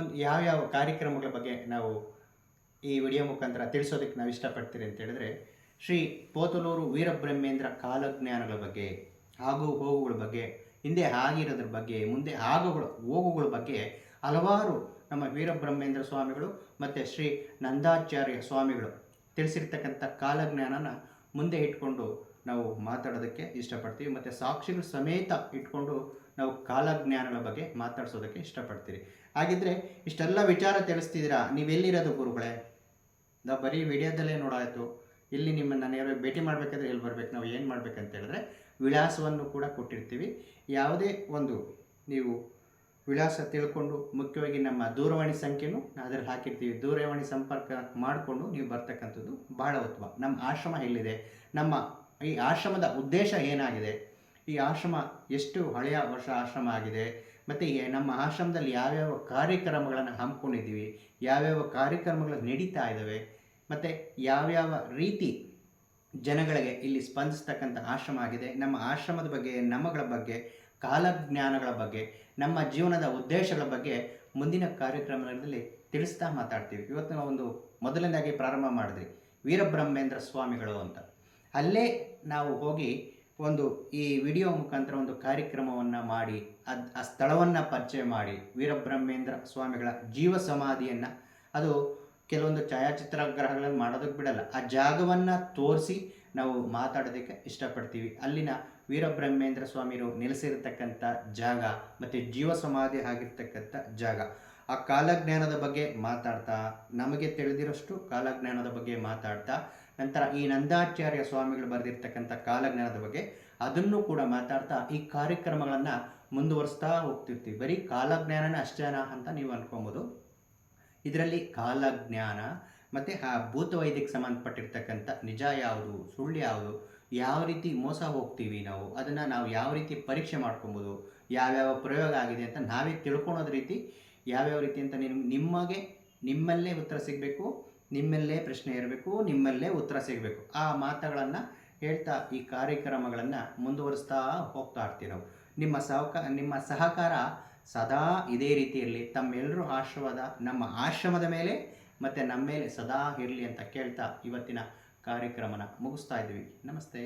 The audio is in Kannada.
ಒಂದು ಯಾವ್ಯಾವ ಕಾರ್ಯಕ್ರಮಗಳ ಬಗ್ಗೆ ನಾವು ಈ ವಿಡಿಯೋ ಮುಖಾಂತರ ತಿಳಿಸೋದಕ್ಕೆ ನಾವು ಇಷ್ಟಪಡ್ತೀರಿ ಅಂತ ಹೇಳಿದ್ರೆ, ಶ್ರೀ ಪೋತಲೂರು ವೀರಬ್ರಹ್ಮೇಂದ್ರ ಕಾಲಜ್ಞಾನಗಳ ಬಗ್ಗೆ ಆಗು ಹೋಗುಗಳ ಬಗ್ಗೆ, ಹಿಂದೆ ಆಗಿರೋದ್ರ ಬಗ್ಗೆ, ಮುಂದೆ ಆಗುಗಳ, ಹೋಗುಗಳ ಬಗ್ಗೆ ಹಲವಾರು ನಮ್ಮ ವೀರಬ್ರಹ್ಮೇಂದ್ರ ಸ್ವಾಮಿಗಳು ಮತ್ತು ಶ್ರೀ ನಂದಾಚಾರ್ಯ ಸ್ವಾಮಿಗಳು ತಿಳಿಸಿರ್ತಕ್ಕಂಥ ಕಾಲಜ್ಞಾನನ ಮುಂದೆ ಇಟ್ಕೊಂಡು ನಾವು ಮಾತಾಡೋದಕ್ಕೆ ಇಷ್ಟಪಡ್ತೀವಿ. ಮತ್ತು ಸಾಕ್ಷಿಗಳು ಸಮೇತ ಇಟ್ಕೊಂಡು ನಾವು ಕಾಲಜ್ಞಾನಗಳ ಬಗ್ಗೆ ಮಾತಾಡ್ಸೋದಕ್ಕೆ ಇಷ್ಟಪಡ್ತೀರಿ. ಹಾಗಿದ್ರೆ ಇಷ್ಟೆಲ್ಲ ವಿಚಾರ ತಿಳಿಸ್ತಿದ್ದೀರಾ? ನೀವೆಲ್ಲಿರೋದು ಗುರುಗಳೇ? ನಾವು ಬರೀ ವಿಡಿಯೋದಲ್ಲೇ ನೋಡಾಯಿತು. ಇಲ್ಲಿ ನಿಮ್ಮನ್ನು ಯಾರು ಭೇಟಿ ಮಾಡಬೇಕಾದ್ರೆ ಎಲ್ಲಿ ಬರಬೇಕು. ನಾವು ಏನು ಮಾಡಬೇಕಂತ ಹೇಳಿದ್ರೆ ವಿಳಾಸವನ್ನು ಕೂಡ ಕೊಟ್ಟಿರ್ತೀವಿ. ಯಾವುದೇ ಒಂದು ನೀವು ವಿಳಾಸ ತಿಳ್ಕೊಂಡು ಮುಖ್ಯವಾಗಿ ನಮ್ಮ ದೂರವಾಣಿ ಸಂಖ್ಯೆನೂ ಅದರಲ್ಲಿ ಹಾಕಿರ್ತೀವಿ. ದೂರವಾಣಿ ಸಂಪರ್ಕ ಮಾಡಿಕೊಂಡು ನೀವು ಬರ್ತಕ್ಕಂಥದ್ದು ಬಹಳ ಉತ್ತಮ. ನಮ್ಮ ಆಶ್ರಮ ಎಲ್ಲಿದೆ? ನಮ್ಮ ಈ ಆಶ್ರಮದ ಉದ್ದೇಶ ಏನಾಗಿದೆ? ಈ ಆಶ್ರಮ ಎಷ್ಟು ಹಳೆಯ ವರ್ಷ ಆಶ್ರಮ ಆಗಿದೆ, ಮತ್ತು ನಮ್ಮ ಆಶ್ರಮದಲ್ಲಿ ಯಾವ್ಯಾವ ಕಾರ್ಯಕ್ರಮಗಳನ್ನು ಹಮ್ಮಿಕೊಂಡಿದ್ದೀವಿ, ಯಾವ್ಯಾವ ಕಾರ್ಯಕ್ರಮಗಳು ನಡೀತಾ ಇದ್ದಾವೆ, ಮತ್ತು ಯಾವ್ಯಾವ ರೀತಿ ಜನಗಳಿಗೆ ಇಲ್ಲಿ ಸ್ಪಂದಿಸ್ತಕ್ಕಂಥ ಆಶ್ರಮ ಆಗಿದೆ, ನಮ್ಮ ಆಶ್ರಮದ ಬಗ್ಗೆ, ನಮ್ಮಗಳ ಬಗ್ಗೆ, ಕಾಲಜ್ಞಾನಗಳ ಬಗ್ಗೆ, ನಮ್ಮ ಜೀವನದ ಉದ್ದೇಶಗಳ ಬಗ್ಗೆ ಮುಂದಿನ ಕಾರ್ಯಕ್ರಮಗಳಲ್ಲಿ ತಿಳಿಸ್ತಾ ಮಾತಾಡ್ತೀವಿ. ಇವತ್ತು ನಾವು ಒಂದು ಮೊದಲನೇದಾಗಿ ಪ್ರಾರಂಭ ಮಾಡಿದ್ವಿ ವೀರಬ್ರಹ್ಮೇಂದ್ರ ಸ್ವಾಮಿಗಳು ಅಂತ. ಅಲ್ಲೇ ನಾವು ಹೋಗಿ ಒಂದು ಈ ವಿಡಿಯೋ ಮುಖಾಂತರ ಒಂದು ಕಾರ್ಯಕ್ರಮವನ್ನು ಮಾಡಿ, ಅದು, ಆ ಸ್ಥಳವನ್ನು ಪರಿಚಯ ಮಾಡಿ, ವೀರಬ್ರಹ್ಮೇಂದ್ರ ಸ್ವಾಮಿಗಳ ಜೀವ ಸಮಾಧಿಯನ್ನು. ಅದು ಕೆಲವೊಂದು ಛಾಯಾಚಿತ್ರಗ್ರಹಗಳನ್ನು ಮಾಡೋದಕ್ಕೆ ಬಿಡಲ್ಲ. ಆ ಜಾಗವನ್ನು ತೋರಿಸಿ ನಾವು ಮಾತಾಡೋದಕ್ಕೆ ಇಷ್ಟಪಡ್ತೀವಿ. ಅಲ್ಲಿನ ವೀರಬ್ರಹ್ಮೇಂದ್ರ ಸ್ವಾಮಿರು ನೆಲೆಸಿರತಕ್ಕಂಥ ಜಾಗ ಮತ್ತು ಜೀವ ಸಮಾಧಿ ಆಗಿರ್ತಕ್ಕಂಥ ಜಾಗ. ಆ ಕಾಲಜ್ಞಾನದ ಬಗ್ಗೆ ಮಾತಾಡ್ತಾ, ನಮಗೆ ತಿಳಿದಿರೋಷ್ಟು ಕಾಲಜ್ಞಾನದ ಬಗ್ಗೆ ಮಾತಾಡ್ತಾ ನಂತರ ಈ ನಂದಾಚಾರ್ಯ ಸ್ವಾಮಿಗಳು ಬರೆದಿರ್ತಕ್ಕಂಥ ಕಾಲಜ್ಞಾನದ ಬಗ್ಗೆ ಅದನ್ನು ಕೂಡ ಮಾತಾಡ್ತಾ ಈ ಕಾರ್ಯಕ್ರಮಗಳನ್ನು ಮುಂದುವರಿಸ್ತಾ ಹೋಗ್ತಿರ್ತೀವಿ. ಬರೀ ಕಾಲಜ್ಞಾನನೇ ಅಷ್ಟೇನ ಅಂತ ನೀವು ಅನ್ಕೊಬೋದು. ಇದರಲ್ಲಿ ಕಾಲಜ್ಞಾನ ಮತ್ತು ಆ ಭೂತವೈದ್ಯಕ್ಕೆ ಸಂಬಂಧಪಟ್ಟಿರ್ತಕ್ಕಂಥ ನಿಜ ಯಾವುದು, ಸುಳ್ಳು ಯಾವುದು, ಯಾವ ರೀತಿ ಮೋಸ ಹೋಗ್ತೀವಿ ನಾವು, ಅದನ್ನು ನಾವು ಯಾವ ರೀತಿ ಪರೀಕ್ಷೆ ಮಾಡ್ಕೊಬೋದು, ಯಾವ್ಯಾವ ಪ್ರಯೋಗ ಆಗಿದೆ ಅಂತ ನಾವೇ ತಿಳ್ಕೊಳೋದ್ ರೀತಿ, ಯಾವ್ಯಾವ ರೀತಿ ಅಂತ ನಿಮ್ ನಿಮಗೆ ನಿಮ್ಮಲ್ಲೇ ಉತ್ತರ ಸಿಗಬೇಕು. ನಿಮ್ಮಲ್ಲೇ ಪ್ರಶ್ನೆ ಇರಬೇಕು, ನಿಮ್ಮಲ್ಲೇ ಉತ್ತರ ಸಿಗಬೇಕು. ಆ ಮಾತುಗಳನ್ನು ಹೇಳ್ತಾ ಈ ಕಾರ್ಯಕ್ರಮಗಳನ್ನು ಮುಂದುವರಿಸ್ತಾ ಹೋಗ್ತಾ ಇರ್ತೀವಿ ನಾವು. ನಿಮ್ಮ ಸಹಕ, ನಿಮ್ಮ ಸಹಕಾರ ಸದಾ ಇದೇ ರೀತಿಯಲ್ಲಿ ತಮ್ಮೆಲ್ಲರೂ ಆಶ್ರಮದ ನಮ್ಮ ಆಶ್ರಮದ ಮೇಲೆ ಮತ್ತು ನಮ್ಮ ಮೇಲೆ ಸದಾ ಇರಲಿ ಅಂತ ಕೇಳ್ತಾ ಇವತ್ತಿನ ಕಾರ್ಯಕ್ರಮನ ಮುಗಿಸ್ತಾ ಇದ್ದೀವಿ. ನಮಸ್ತೆ.